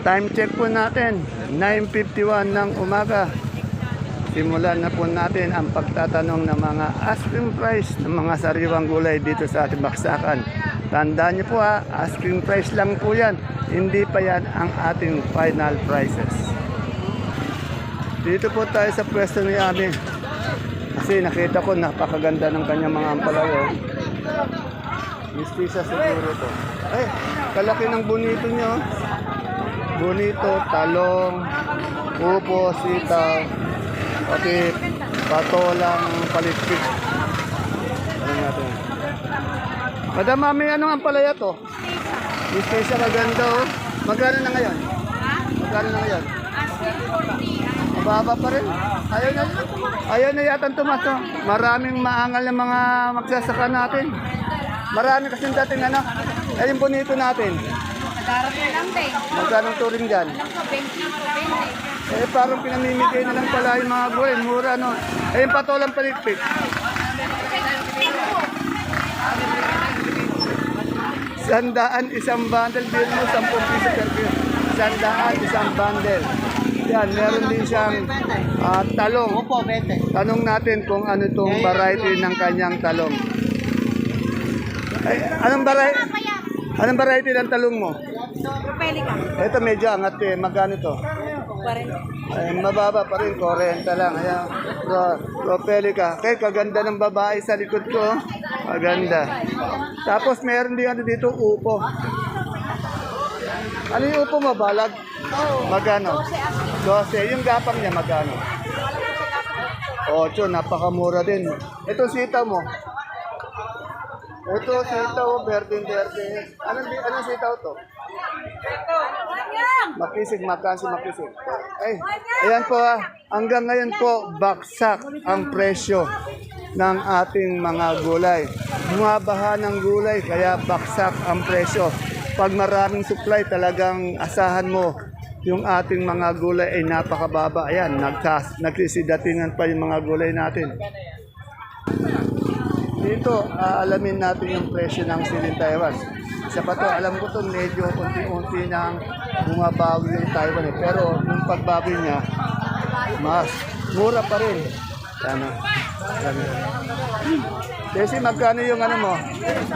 Time check po natin, 9.51 ng umaga. Simulan na po natin ang pagtatanong ng mga asking price ng mga sariwang gulay dito sa ating baksakan. Tandaan niyo po ha, asking price lang po yan. Hindi pa yan ang ating final prices. Dito po tayo sa pwesto ni Ami. Kasi nakita ko napakaganda ng kanyang mga ampalayo. Mistisa siguro to. Ay, kalaki ng bonito niyo. Bonito, talong, upo, sitaw, pati patolang palitpit. Ano natin? Madam Mami, anong ampalaya to? Mistisa maganda oh. Magkano na ngayon? Magkano na ngayon? Mababa pa rin. Ayaw na, ayaw na yata tumas. Oh. Maraming maangal ng mga magsasaka natin. Marami kasi dating ano. Yung bonito natin. Darating lang din. Magkano turing dyan? Lang sa 20 Eh, parang pinamimigay na lang pala yung mga gulay. Mura, no? Eh, yung patolang palitpit. Sandaan isang bundle. Biro mo, 10 piso per kilo. Sandaan isang bundle. Yan, meron din siyang ah, talong. Opo, bete. Tanong natin kung ano itong variety ng kanyang talong. Ay, anong variety? Anong variety ng talong mo? Propelica. Ito medyo angat eh. Magkano to? 40. Ay, mababa pa rin, 40 lang. Ayan, Pro, Propelica. Kay kaganda ng babae sa likod ko. Maganda. Tapos meron din ano dito, upo. Ano yung upo mo, balag? Magkano? 12. Yung gapang niya, magkano? 8, napakamura din. Ito sitaw mo. Ito sitaw, berdeng berde. Anong, anong sitaw to? Makisig, makasi, makisig. Ay, ayan po ah. Hanggang ngayon po, baksak ang presyo ng ating mga gulay. Bumabaha ng gulay, kaya baksak ang presyo. Pag maraming supply, talagang asahan mo yung ating mga gulay ay napakababa. Ayan, nagkas, nagsisidatingan pa yung mga gulay natin. Dito, aalamin natin yung presyo ng siling Taiwan. Sa pato, alam ko to medyo unti-unti nang bumabawi yung Taiwan eh. Pero yung pagbawi niya, mas mura pa rin. Ano? Ano? Kasi magkano yung ano mo?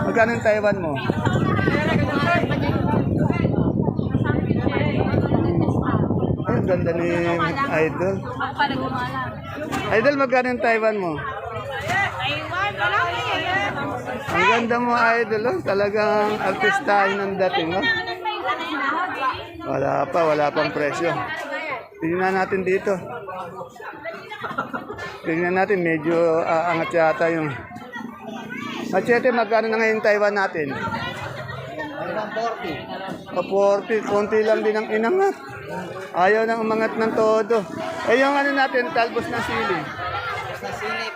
Magkano yung Taiwan mo? Ay, ang ganda ni Idol. Idol, magkano yung Taiwan mo? Taiwan, wala kayo. Ang ganda mo, idol. Oh. Talagang artistahin ng dating. Oh. Wala pa, wala pang presyo. Tingnan natin dito. Tingnan natin, medyo ah, angat yata yung... Machete, magkano na ngayon Taiwan natin? O 40, konti lang din ang inangat. Ayaw nang umangat ng todo. Eh yung ano natin, talbos na sili. Sa sine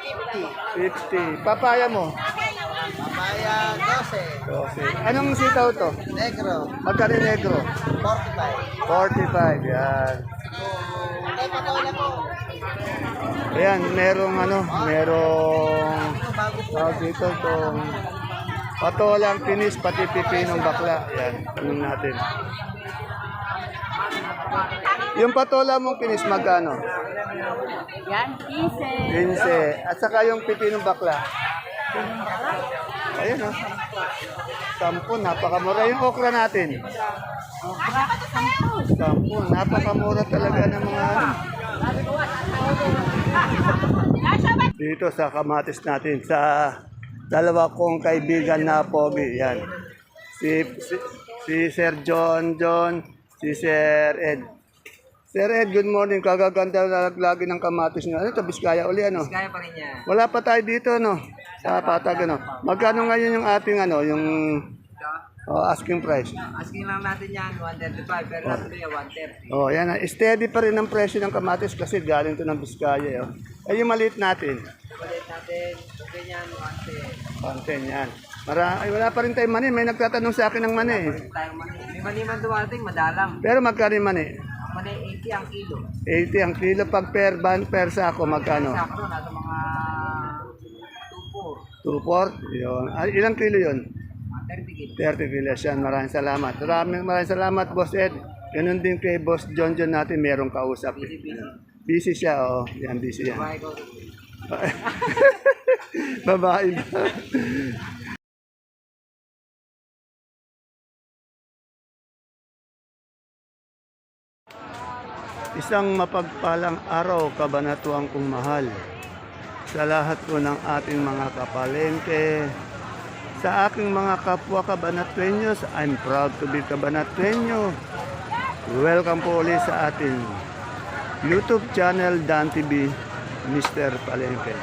50. 50. Papaya mo? Mamaya 12. 12. Anong sitaw to? Negro, Magkano negro? 45. 45, yan. Hindi pa daw lang po. Ayan, merong ano, merong tawag dito itong patolang pinis, pati pipinong bakla. Yan, tanong natin. Yung patola mong pinis, magkano? Yan, kise. 15. At saka yung pipinong bakla. Ayun oh. Sampu, napakamura. Yung okra natin. Sampu, napakamura talaga ng mga ano. Dito sa kamatis natin, sa dalawa kong kaibigan na pogi. Yan. Si, si, si Sir John John, si Sir Ed. Sir Ed, good morning. Kagaganda na lagi ng kamatis nyo. Ano ito, Biskaya uli ano? Kaya pa rin niya. Wala pa tayo dito, no? Sa patag, ano? Magkano ngayon yung ating, ano, yung oh, asking price? Asking lang natin yan, 135. Pero natin niya 130. Oh, yan. ah. Steady pa rin ang presyo ng kamatis kasi galing to ng Biskaya, oh. Eh, yung maliit natin, Ulit natin, ganyan, 110. content yan. Mara, ay, wala pa rin tayong mani. May nagtatanong sa akin ng mani. Tayong mani. May mani man dumating, madalang. Pero magkano yung mani? Ang mani 80 ang kilo. 80 ang kilo pag per ban per sako magkano? Sa ako, nasa mga 2 2-4. 4 yun. Ah, ilang kilo yun? Mga 30 kilo. 30 kilos yan. Maraming salamat. Maraming maraming salamat, Boss Ed. Ganun din kay Boss John John natin, merong kausap. eh. Busy siya, oo. Yan, busy yan. Babae ba? Isang mapagpalang araw, kabanatuang kong mahal. Sa lahat po ng ating mga kapalengke, sa aking mga kapwa kabanatuenyos, I'm proud to be kabanatuenyo. Welcome po ulit sa ating YouTube channel Dan TV, Mr. Palengke.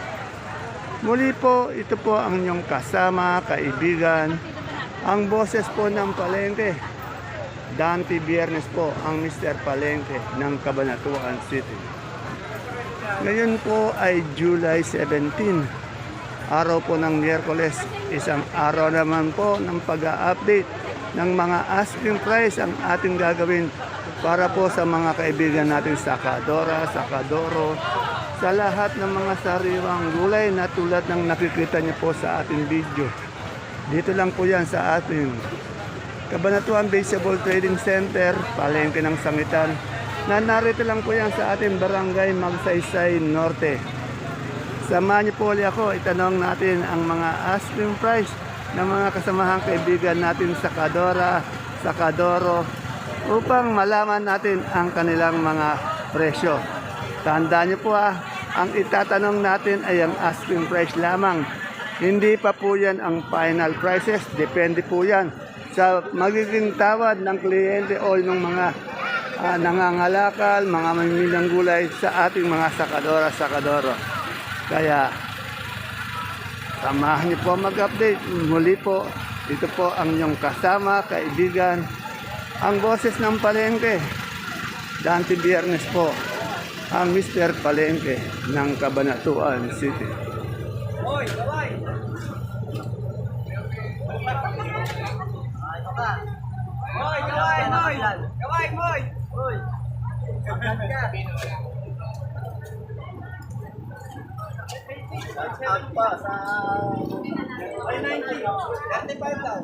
Muli po, ito po ang inyong kasama, kaibigan, ang boses po ng Palengke. Dante Biernes po ang Mr. Palengke ng Cabanatuan City. Ngayon po ay July 17, araw po ng Miyerkules. Isang araw naman po ng pag-update ng mga asking price ang ating gagawin para po sa mga kaibigan natin sa Kadora, sa Kadoro, sa lahat ng mga sariwang gulay na tulad ng nakikita niyo po sa ating video. Dito lang po yan sa ating Kabanatuan Vegetable Trading Center, palengke ng Sangitan, na narito lang po yan sa ating barangay Magsaysay Norte. Samahan niyo po ulit ako, itanong natin ang mga asking price ng mga kasamahang kaibigan natin sa Kadora, sa Kadoro, upang malaman natin ang kanilang mga presyo. Tandaan niyo po ah, ang itatanong natin ay ang asking price lamang. Hindi pa po yan ang final prices, depende po yan sa magiging tawad ng kliyente o ng mga nangangalakal, mga mamilang gulay sa ating mga sakadora, sakadoro. Kaya, samahan niyo po mag-update. Muli po, ito po ang inyong kasama, kaibigan, ang boses ng palengke. Dante Biernes po, ang Mr. Palengke ng Cabanatuan City. Hoy, kaway, hoy! Kaway, hoy! Hoy! Out pa sa... Ay, 90. 35 lang.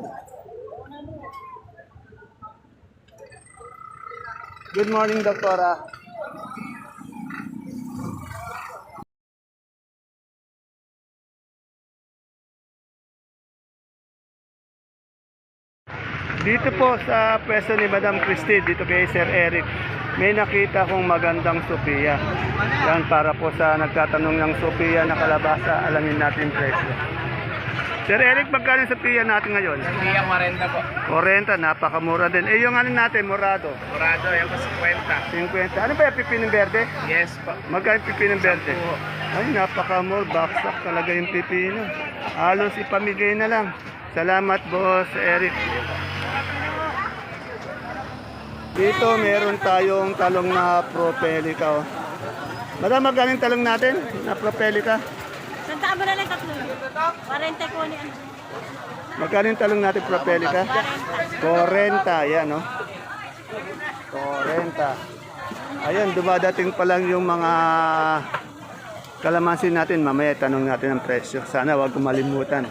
Good morning, Doktora. Dito po sa pwesto ni Madam Christie, dito kay Sir Eric, may nakita kong magandang Sophia. Yan para po sa nagtatanong ng Sophia na kalabasa, alamin natin yung presyo. Sir Eric, magkano yung Sophia natin ngayon? Iya, 40 po. 40, napakamura din. Eh, yung ano natin, morado, Murado, yan po 50. 50. Ano ba yung pipinong verde? Yes po. Magkano yung pipinong verde? Ay, napakamura. Baksak talaga yung pipino. Halos ipamigay na lang. Salamat, boss Eric. Dito, meron tayong talong na propelica. Oh. Madam, magkano yung talong natin na propelica? Santa mo na lang tatlo. 40 ko ni ano. Magkano yung talong natin propelica? 40, yan, no? 40. Ayun, dumadating pa lang yung mga kalamansin natin. Mamaya tanong natin ang presyo. Sana wag malimutan.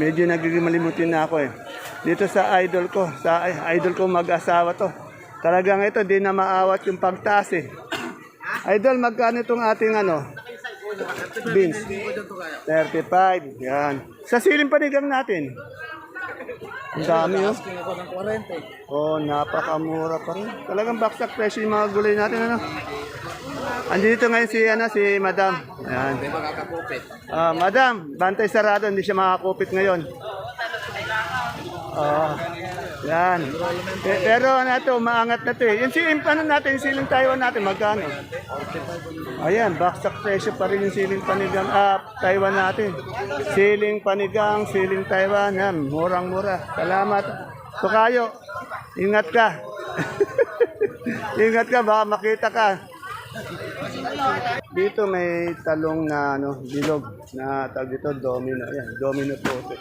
Medyo nagiging malimutin na ako eh. Dito sa idol ko, sa idol ko mag-asawa to. Talagang ito, di na maawat yung pagtaas eh. Idol, magkano itong ating ano? Beans. 35. Yan. Sa siling panigang natin. Ang dami oh. Oh, napakamura pa rin. Talagang baksak presyo yung mga gulay natin ano. Andito ngayon si ano si Madam. Yan. Ah, Madam, bantay sarado, hindi siya makakupit ngayon. Oh. Yan. Pero ano to, maangat na to eh. Yung siling ano natin, yung siling Taiwan natin, magkano? Ayan, baksak presyo pa rin yung siling panigang ah, Taiwan natin. Siling panigang, siling Taiwan, yan, murang-mura. Salamat. Tukayo, ingat ka. ingat ka, baka makita ka. Dito may talong na ano, bilog na tawag dito domino. Ayan, domino puti.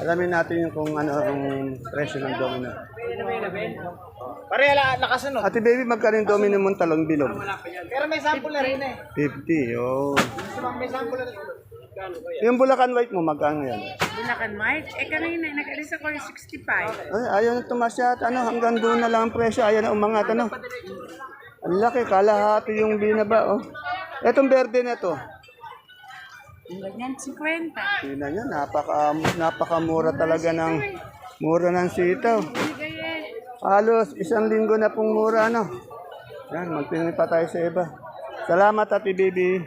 Alamin natin yung kung ano ang presyo ng domino. Pare, nakasunod. Ate baby, magkano yung domino mong talong bilog? Pero may sample na rin eh. 50, oh. May sample na rin. Yung Bulacan White mo, magkano yan? Bulacan White? Eh, kanina, nag-alis ako yung 65. Ay, ayaw na tumasyat. Ano, hanggang doon na lang ang presyo. Ayaw na umangat. Ano? Ang laki. Kalahati yung binaba. Oh. Etong berde na to. Ganyan, 50. Tingnan nyo, napaka, napakamura talaga ng mura ng sitaw. Halos isang linggo na pong mura, ano? Yan, magtingin pa tayo sa iba. Salamat, Ate Bibi.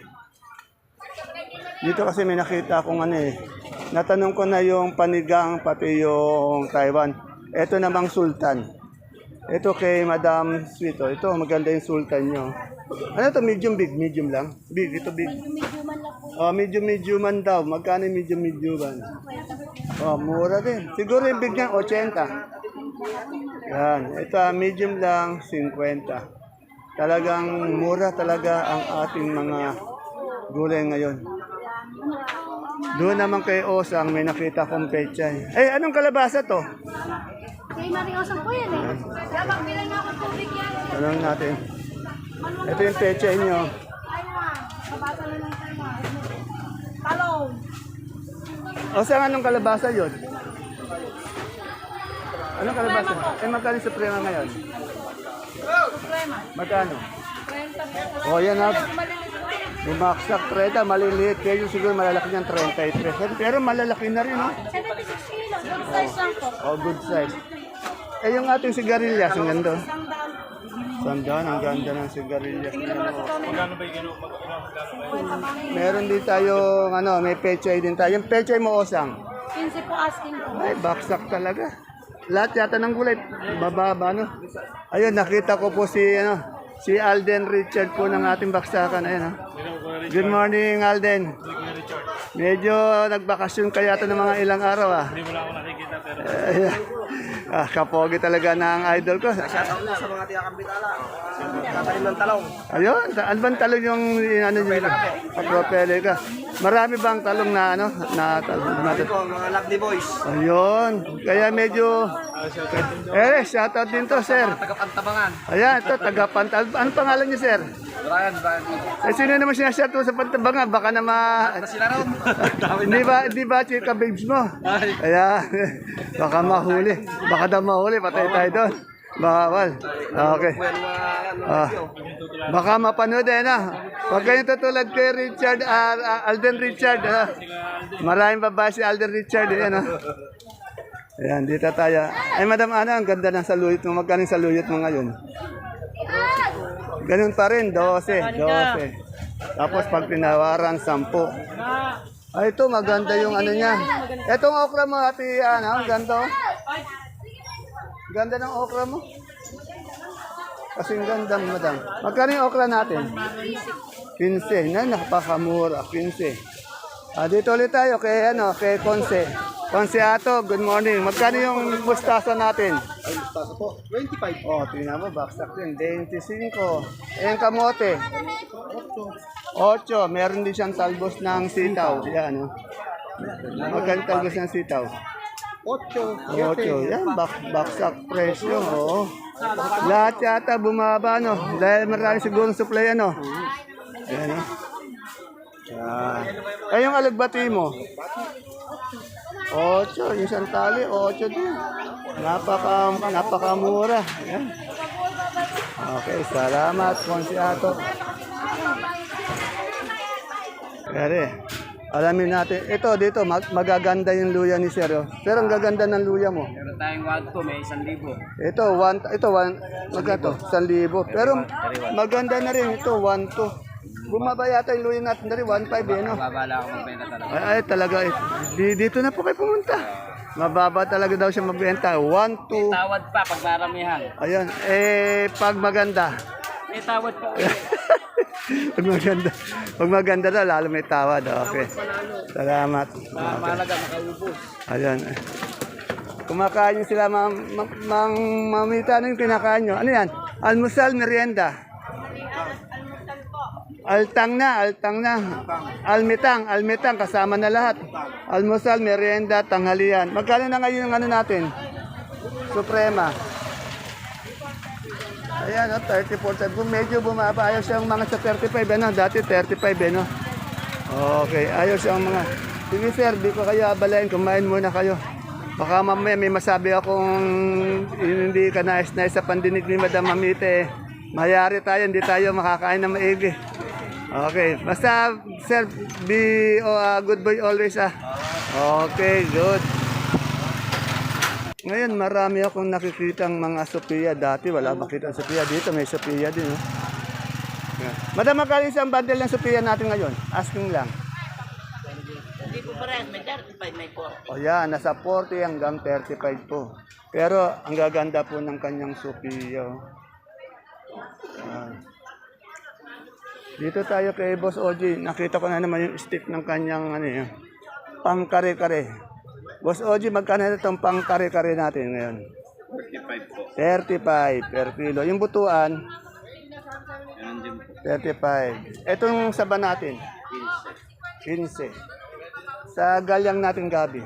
Dito kasi may nakita akong ano eh. Natanong ko na yung panigang pati yung Taiwan. Ito namang sultan. Ito kay Madam Sweet. oh. Ito, maganda yung sultan nyo. Ano to medium big? Medium lang? Big, ito big. Oh, medium medium man daw. Magkano medium man? Oh, mura din. Siguro yung big niya 80. Yan. Ito, ah, medium lang, 50. Talagang mura talaga ang ating mga gulay ngayon. Doon naman kay Osang, may nakita kong pechay. Eh, anong kalabasa to? Kay Mariosang po yan eh. Dapat bilang ako tubig yan. Tanong natin. Ito yung pechay nyo. Ayun, kabasa na lang tayo. Talong. Osang, anong kalabasa yun? Anong kalabasa? Eh, magkano sa prema ngayon? Magkano? Oh, yan ha. Bumaksak 30, maliliit. Kaya siguro malalaki niyan 33. Pero malalaki na rin, no? 76 kilo. Good size lang po. Oh, good size. Eh, yung ating sigarilyas, ang ganda. Sandaan, ang ganda ng sigarilyas. Meron din tayo, ano, may pechay din tayo. Yung pechay mo, Osang. 15 po asking po. Ay, baksak talaga. Lahat yata ng gulay, bababa, no? Ayun, nakita ko po si, ano, si Alden Richard po ng ating baksakan. Ayun, no? Good morning, Alden. Medyo nagbakasyon ka yata ng mga ilang araw, ah. Hindi mo lang ako nakikita, pero... ah, kapogi talaga ng idol ko. Shoutout na sa mga tiyak-ambitala. Tatanim ng talong. Ayun, ta- ano bang talong yung ano nyo? Propele ka. Marami bang talong na ano? Na talong na Ito, mga lovely boys. Ayun. Kaya medyo Eh, shoutout din to, sir. Tagapantabangan. Ayan, ito, taga Pantal. Ano pangalan niyo, sir? Brian, Brian. Eh, sino naman sinashout mo sa Pantabanga? Baka na ma... Sila. Hindi ba, hindi ba chika babes mo? Ayan. Baka mahuli. Baka daw mahuli. Patay tayo doon. Bawal. Okay. Ah, baka mapanood eh na. Huwag kayong tutulad kay Richard, ah, ah, Alden Richard. ah. Maraming babae si Alden Richard. Eh, ano? Ayan, dito tayo. Ay, Madam Ana, ang ganda ng saluyot mo. Magkano saluyot mo ngayon? Ganun pa rin, 12. 12. Tapos pag tinawaran, 10. Ay, ito, maganda yung ano niya. Itong okra mo, ati, ano, ang ganda. oh. Ganda ng okra mo. Kasing ganda, madam. Magkano yung okra natin? 15. Na, napakamura. 15. Ah, dito ulit tayo kay, ano, kay Conce. Conce Ato, good morning. Magkano yung mustasa natin? Tasa po. 25. Oh, tingnan mo, baksak din. 25. Eh, yung kamote? 8. Meron din siyang talbos ng sitaw. Yan, oh. Magkano talbos ng sitaw? 8. 8. Yan, bak baksak presyo. Oo. Lahat yata bumaba, no? Dahil marami siguro supply, ano? Ayan, no? Yan. Ay, yung alagbati mo? 8. Yung santali, 8 din. Napaka, napakamura. Ayan. Okay, salamat, Consiato. Pwede. Alamin natin. Ito, dito, mag- magaganda yung luya ni Sir. oh. Pero ang gaganda ng luya mo. Meron tayong wag to, may 1,000. Ito, one, ito, one, magkato, 1,000. Pero maganda na rin ito, 1, 2. Bumaba yata yung luya natin na rin, 1,500 eh, no? Babala ako magbenta talaga. Ay, ay talaga, eh. Di, dito na po kayo pumunta. Mababa talaga daw siya magbenta. 1, 2, Tawad pa pag maramihan. ayun. Eh, pag maganda. May tawad pa. pag maganda. Pag maganda daw, lalo may tawad. Okay. Salamat. Mahalaga makaubos. Ayun. Kumakain nyo sila, ma'am, ma'am, ma'am, mamita, ano yung kinakain nyo? Ano yan? Almusal, merienda. Altang na, altang na. Almitang, almitang, kasama na lahat. Almusal, merienda, tanghalian. Magkano na ngayon yung ano natin? Suprema. Ayan, oh, 34. Kung medyo bumaba, ayaw siyang mga sa 35, ano? Dati 35, ano? Okay, ayos ang mga... Sige sir, di ko kayo abalain. Kumain muna kayo. Baka mamaya may masabi akong hindi ka nais-nais sa pandinig ni Madam Mamite. Mayari tayo, hindi tayo makakain na maigi. Okay, basta sir, be oh, ah, good boy always ah. Okay, good. Ngayon, marami akong nakikitang mga Sophia. Dati wala makita ang Sophia. Dito may Sophia din. Oh. Yeah. Madam, magkano isang bundle ng Sophia natin ngayon? Asking lang. Hindi po parehas, may 35, may 40. O yan, nasa 40 hanggang 35 po. Pero ang gaganda po ng kanyang Sophia. oh. Yan. Dito tayo kay Boss Oji. Nakita ko na naman yung stick ng kanyang ano yun. Pang kare-kare. Boss Oji, magkano na itong pang kare-kare natin ngayon? 35 po. 35 per kilo. Yung butuan, Yan din po. 35. Itong saba natin, 15. Sa galyang natin gabi,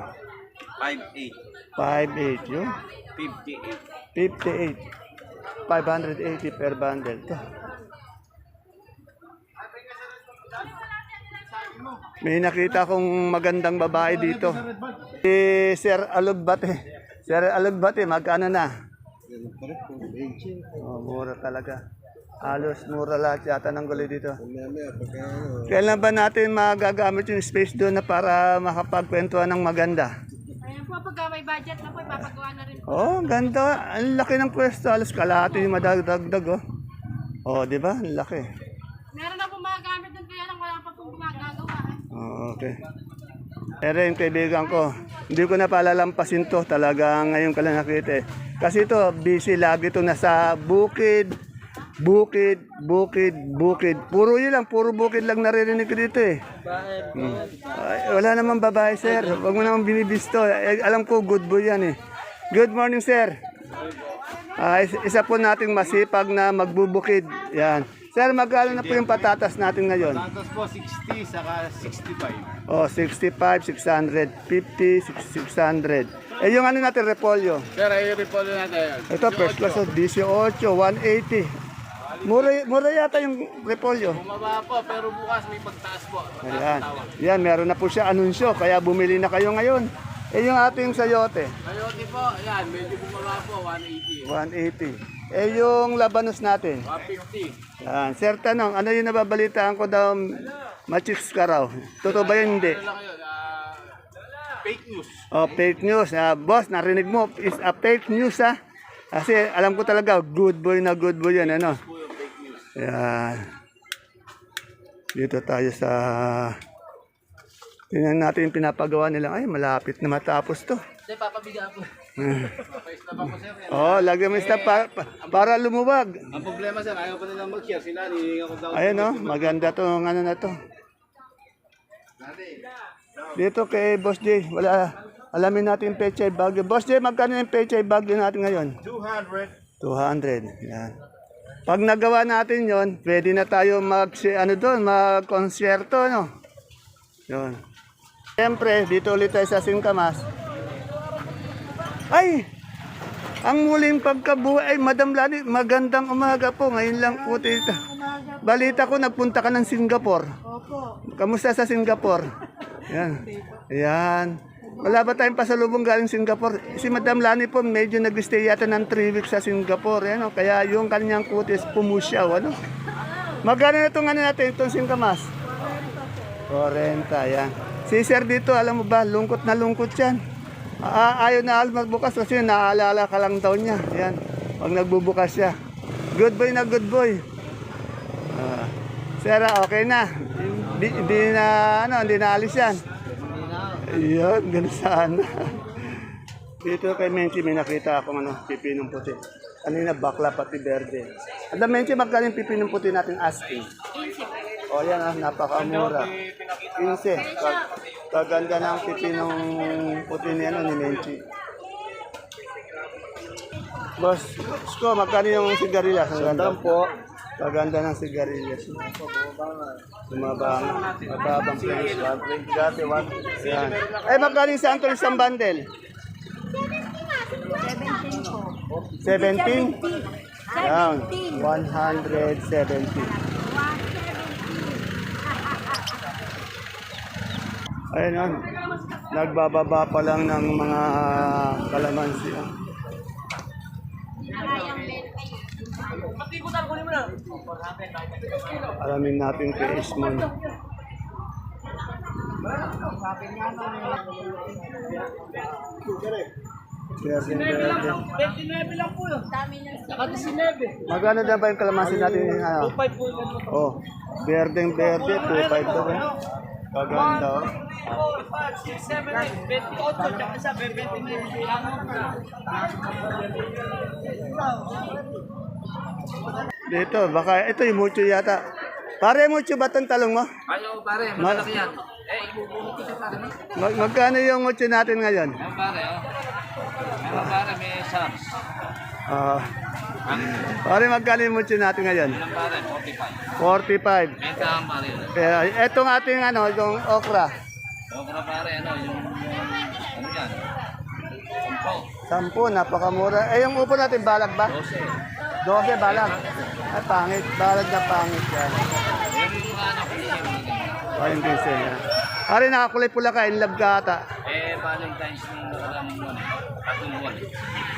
58. 5.8 yun. 58. 58. 580 per bundle. May nakita kong magandang babae dito. Si Sir Alugbate. Sir Alugbate, magkano na? Oh, mura talaga. Halos mura lahat yata ng gulay dito. Kailan ba natin magagamit yung space doon na para makapagkwentuhan ng maganda? Ayan po, pagka may budget na po, ipapagawa na rin po. Oh, ganda. Ang laki ng pwesto. Halos kalahati yung madagdag, oh. Oh, di ba? Ang laki. Meron na po mga gamit doon, kaya lang wala pa pong gumagawa. eh. Oh, okay. Pero yung kaibigan ko, hindi ko na palalampasin to. Talaga ngayon ka lang nakita eh. Kasi ito, busy lagi to nasa bukid, bukid, bukid, bukid. Puro yun lang, puro bukid lang naririnig ko dito eh. Hmm. Ay, wala naman babae, sir. Huwag mo naman binibisto. Eh, alam ko, good boy yan eh. Good morning, sir. Is- isa po nating masipag na magbubukid. Yan. Sir, magkano na po yung patatas natin ngayon? Tapos po 60, saka 65. Oh, 65, 600, 50, 600. Eh, yung ano natin, repolyo. Sir, ay repolyo natin. Ito, first class, oh, 18, 180. Mura, mura yata yung repolyo. Bumaba po, pero bukas may pagtaas po. Ayan. Yan, meron na po siya anunsyo, kaya bumili na kayo ngayon. Eh, yung ating sayote, Coyote po, ayan, medyo bumaba po, 180. 180. Eh, yung labanos natin. 150. Yan. Sir, tanong, ano yung nababalitaan ko daw, machiks ka raw? Totoo ba yun? Hindi. Lang yun, ah, fake news. Oh, fake news. Ah, boss, narinig mo, is a fake news ha. Kasi alam ko talaga, good boy na good boy yan, ano. Yan. Dito tayo sa... Tingnan natin yung pinapagawa nila. Ay, malapit na matapos to. Hindi, papabigyan po. Oh, mo yung stop pa- pa- para lumuwag. Ang problema, sir, ayaw pa nilang mag-share. Sila. Ayun oh, maganda to, ano na to. Dito kay Boss J, wala, alamin natin yung pechay bagyo. Boss J, magkano yung pechay bagyo natin ngayon? 200. 200. Yan. Pag nagawa natin yon, pwede na tayo mag ano doon, mag-konsyerto, no? Yun. Siyempre, dito ulit tayo sa Singkamas. Ay! Ang muling pagkabuhay, ay Madam Lani, magandang umaga po. Ngayon lang po tita. Balita ko, nagpunta ka ng Singapore. Opo. Kamusta sa Singapore? Yan. Yan. Wala ba tayong pasalubong galing Singapore? Si Madam Lani po, medyo nag-stay yata ng 3 weeks sa Singapore. Ano? Kaya yung kanyang kutis pumusyaw. Ano? Magkano na itong ano natin, itong singkamas? 40, yan. Si Sir dito, alam mo ba, lungkot na lungkot yan. Ah, ayaw na alam magbukas kasi naaalala ka lang daw niya. Yan, pag nagbubukas siya. Good boy na good boy. Sir, ah, okay na. Di, di na, ano, hindi na alis yan. Iyon, ganun sana. Dito kay Menchi may nakita akong ano, pipinong puti. Kanina bakla pati berde. At Menchi, magkano yung pipinong puti natin asking? O yan ah, napakamura. 15. Pag, paganda ng pipinong puti ni, ano, ni Menchi. Boss, Sko, magkano yung sigarilyas? Ang ganda po. Paganda ng sigarilyas. Bumaba nga. Mababang price. Dati, one. Yan. Eh, magkano yung santol isang bundle? 17 Yan. 170. Ayun yun. Nagbababa pa lang ng mga kalamansi. ah. Alamin natin kay Ismon. Berde, berde. 29 lang po yun. Saka 19. Magkano na ba yung kalamansi natin? Ano? 5 po yun. Oh, berdeng berde, 2.5 to. Kaganda. 4, 5, 6, 7, 8, 28, tsaka isa, 29. Dito, baka ito yung mucho yata. Pare, mucho ba itong talong mo? Ayaw pare, malaki yan. Eh, ibubunot ko siya pare. Mag magkano yung mucho natin ngayon? Ayaw pare, oh. Ayaw pare, may SARS. Ah, pare, magkano yung natin ngayon? Ilang pare, 45. 45. Benta ang pare. Pero etong ating ano, yung okra, Okra pare, ano, yung, ano yan? Sampo. 10, napakamura. Eh, yung upo natin, balag ba? 12. 12, balag. Ay, pangit. Balag na pangit yan. Yung mga anak ko siya. Pare, nakakulay pula ka, in love ka ata. Eh, Valentine's nung nakaraang buwan. Tatlong buwan.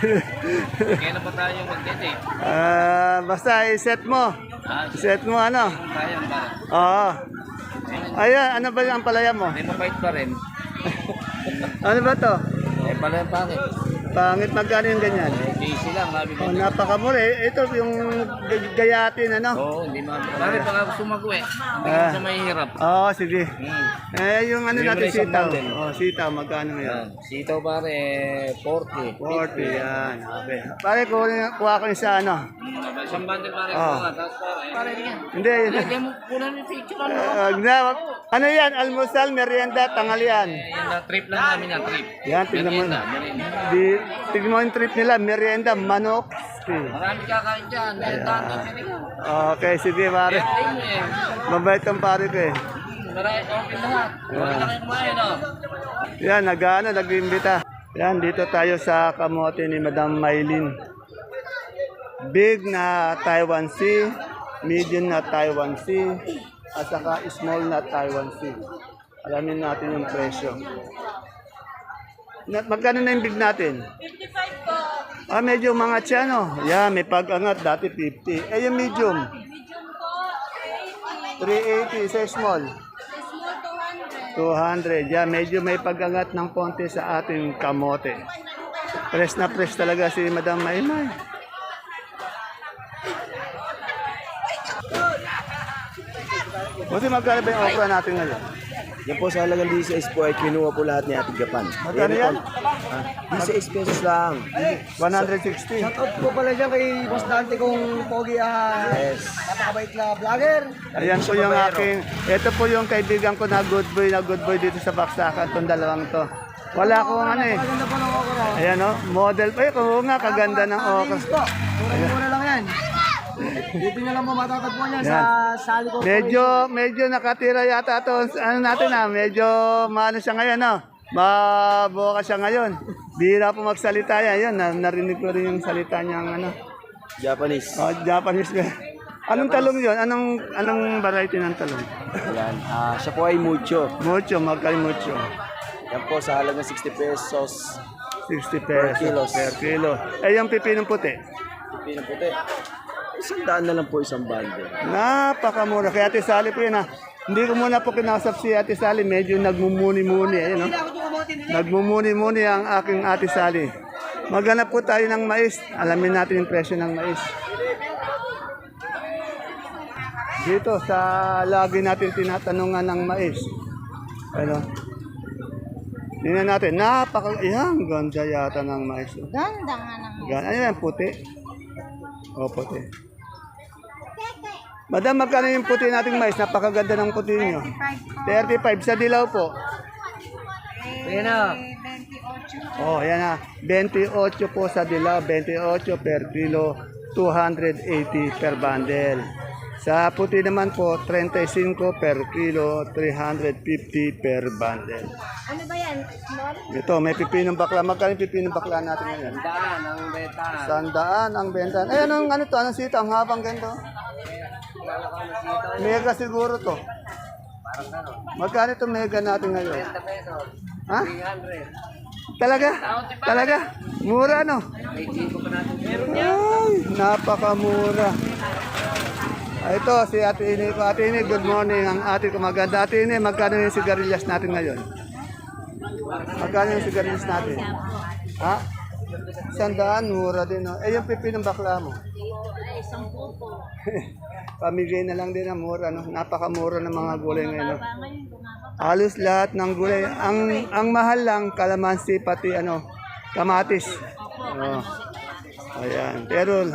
Kaya na pa tayo mag-date eh. Ah, basta i-set mo. Ah, I-set mo ano. kaya pare. Oo. Ayan, ano ba yung palaya mo? Hindi mabait pa rin. Ano ba to? Eh, pala pare. Pangit magkano yung ganyan? Eh, busy lang, sabi ko. Oh, napakamura. Eh, Ito yung gay- gayatin, ano? Oo, hindi man. Pare, baka gusto mag-uwi. Hindi Ah. ko sa mahihirap. Oo, sige. Hmm. Eh, yung ano natin, na isang sitaw. bundle. Oh, sitaw, magkano ngayon? Yan. Sitaw pare, eh, 40. 40, yan. Okay. Pare, kuha, kuha ko yung sa ano. Isang bundle pare. Ah. Oh. Tapos pare, pare, yan. Hindi, yun. Lagyan mo kunan yung picture ano. Eh, wag na, wag- ano yan? Almusal, merienda, tanghalian. Eh, yan na, trip lang namin yan, trip. Yan, tignan mo. Merienda, merienda. Di, tignan mo yung trip nila, merienda, manok. stew. Marami kakain dyan. Okay, sige pare. Mabait ang pare ko eh. Marami, open lahat. Wala na kayo kumain, oh. Yan, nag-ano, nag-imbita. Yan, dito tayo sa kamote ni Madam Maylin. Big na Taiwan Sea, medium na Taiwan Sea, at saka small na Taiwan Sea. Alamin natin yung presyo. Na, magkano na yung big natin? 55 po. Ah, medyo mga tsano. Yan, may pag-angat. Dati 50. Eh, yung medium? Medium po, 380 sa small. 200. Yan, medyo may pag-angat ng konti sa ating kamote. Press na press talaga si Madam Maymay. Buti magkano ba yung okra natin ngayon? Yan po sa halagang 16 po ay kinuha po lahat ni Ate Japan. Magkano yan? Ah, 16 pesos lang. 160. Shoutout po pala dyan kay Boss Dante kong pogi ah. Yes. Napakabait na vlogger. Ayan po yung aking, ito po yung kaibigan ko na good boy na good boy dito sa Baksakan, itong dalawang to. Wala akong ano eh. Maganda po ng okra. Ayan o, model pa eh. Oo nga, kaganda ng okra. Mura-mura lang yan. Dito nyo lang po matatagpuan yan sa Sally Corporation. Medyo, medyo nakatira yata to. Ano natin ah, medyo maano siya ngayon no? Mabuka siya ngayon. Bira po magsalita yan. Yan, na- narinig ko rin yung salita niyang ano. Japanese. Oh, Japanese ba? Anong talong yon? Anong anong variety ng talong? Yan. Ah, siya po ay mucho. Mucho, magkali mucho. Yan po sa halagang 60 pesos. 60 pesos kilos. per kilo. Eh, yung pipinong puti. Pipino puti. Isang daan na lang po isang bundle. Napakamura. Kaya Ate Sally po yun ha. Hindi ko muna po kinasap si Ate Sally. Medyo nagmumuni-muni. Ayun, no? Nagmumuni-muni ang aking Ate Sally. Maghanap po tayo ng mais. Alamin natin yung presyo ng mais. Dito sa lagi natin tinatanungan ng mais. Ano? Tingnan natin. Napaka... Yan, ganda yata ng mais. Ganda nga naman. Gan ano yan, puti? O, puti. Madam, magkano yung puti nating mais? Napakaganda ng puti nyo. 35 sa dilaw po. Ayan na. Oh, yan na. 28 po sa dilaw, 28 per kilo, 280 per bundle. Sa puti naman po, 35 per kilo, 350 per bundle. Ano ba yan? Small? Ito, may pipinong bakla. Magkano pipinong bakla natin ngayon? Daan ang beta. Sandaan ang benta. Eh, anong ano to? Anong sita? Ang habang ganito? Mega siguro to. Magkano itong mega natin ngayon? Ha? Talaga? Talaga? Mura no? Ay, napakamura. Ah, ito, si Ate Ini ko. Ate Ini, good morning. Ang ate ko maganda. Ate Ini, magkano yung sigarilyas natin ngayon? Magkano yung sigarilyas natin? Ha? Sandaan, mura din. No? Eh, yung pipi ng bakla mo? Pamigay na lang din ang mura. No? Napakamura ng mga gulay ngayon. No? Halos lahat ng gulay. Ang ang mahal lang, kalamansi, pati ano, kamatis. Oh. Ayan. Pero,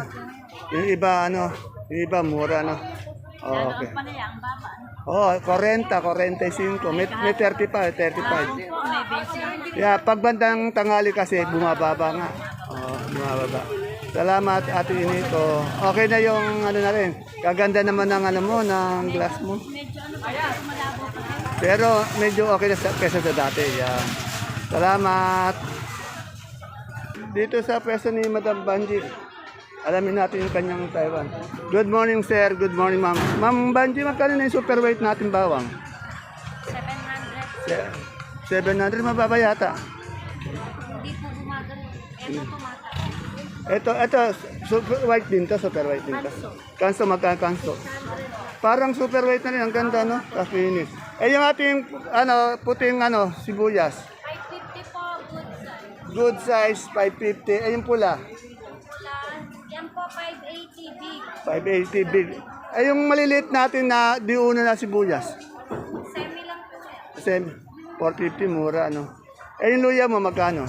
yung iba, ano, yung iba, mura, no? Oh, okay. Oh, 40, 45. May, may 35, 35. Yeah, pag bandang tangali kasi, bumababa nga. Oh, bumababa. Salamat, Ate Inito. Okay na yung ano na rin. Kaganda naman ng ano mo, ng glass mo. Pero medyo okay na sa, kesa sa dati. Yan. Salamat. Dito sa pwesto ni Madam Banji, alamin natin yung kanyang Taiwan. Good morning, sir. Good morning, ma'am. Ma'am Banji, magkano na yung super weight natin bawang? 700. 700, mababa yata. Hindi po gumagano. Ito tumata. Ito, ito, super white din to, super white din to. Kanso, magkano kanso? Parang super white na rin, ang ganda, no? Kafinis. Eh, yung ating, ano, puting, ano, sibuyas. 550 po, good size. Good size, 550. Eh, yung pula, 580 big. 580 big. Eh, yung maliliit natin na di una na sibuyas. Semi lang po eh. Kasi 450, mura, ano. Eh, yung luya mo, magkano?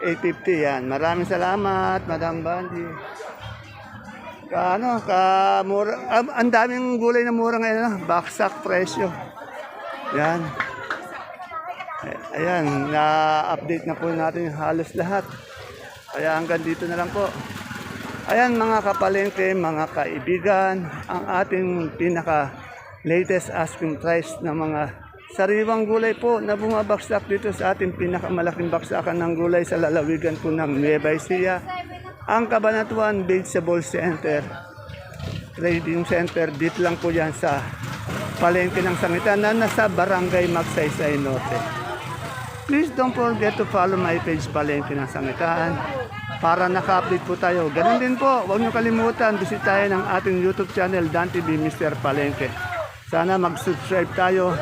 850 yan. Maraming salamat, Madam Bandi. Ka, ano, ka, mura. ah, ang daming gulay na mura ngayon, ano, baksak presyo. Yan. Ay- Ayan, na-update na po natin halos lahat. Kaya hanggang dito na lang po. Ayan mga kapalengke, mga kaibigan, ang ating pinaka latest asking price ng mga sariwang gulay po na bumabaksak dito sa ating pinakamalaking baksakan ng gulay sa lalawigan po ng Nueva Ecija, ang Cabanatuan Vegetable Center. Trading Center, dito lang po yan sa palengke ng sangitan na nasa Barangay Magsaysay Norte. Please don't forget to follow my page Palengke ng Sangitan para naka-update po tayo. Ganun din po, huwag niyo kalimutan, bisitahin ang ating YouTube channel, Dan TV Mr. Palengke. Sana mag-subscribe tayo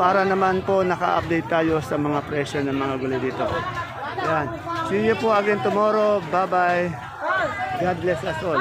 para naman po naka-update tayo sa mga presyo ng mga gulay dito. Yan. See you po again tomorrow. Bye-bye. God bless us all.